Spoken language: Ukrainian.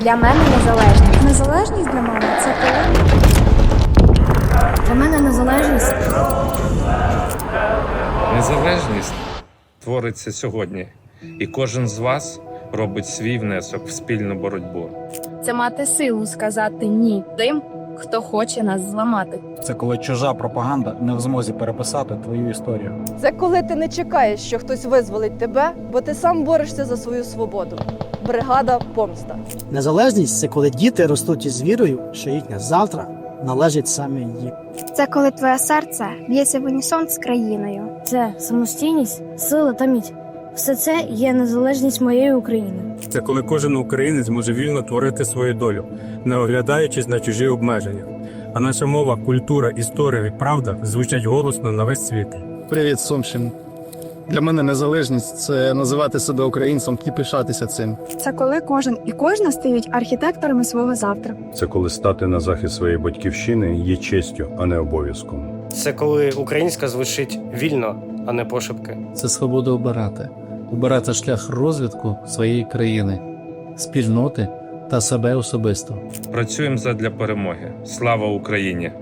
Для мене незалежність. Незалежність для мене це коли Для мене незалежність Незалежність твориться сьогодні, і кожен з вас робить свій внесок в спільну боротьбу. це мати силу сказати ні тим, хто хоче нас зламати. Це коли чужа пропаганда не в змозі переписати твою історію. Це коли ти не чекаєш, що хтось визволить тебе, бо ти сам борешся за свою свободу. Бригада помста. Незалежність це коли діти ростуть із вірою, що їхнє завтра належить саме їм. Це коли твоє серце б'ється в унісон з країною. Це самостійність, сила та міць. Все це є незалежність моєї України. Це коли кожен українець може вільно творити свою долю, не оглядаючись на чужі обмеження. А наша мова, культура, історія і правда звучать голосно на весь світ. Привіт, Сумщин. Для мене незалежність це називати себе українцем і пишатися цим. це коли кожен і кожна стають архітекторами свого завтра. Це коли стати на захист своєї батьківщини є честю, а не обов'язком. Це коли українська звучить вільно, а не пошепки. це свобода обирати, обирати шлях розвитку своєї країни, спільноти та себе особисто. Працюємо задля перемоги. Слава Україні!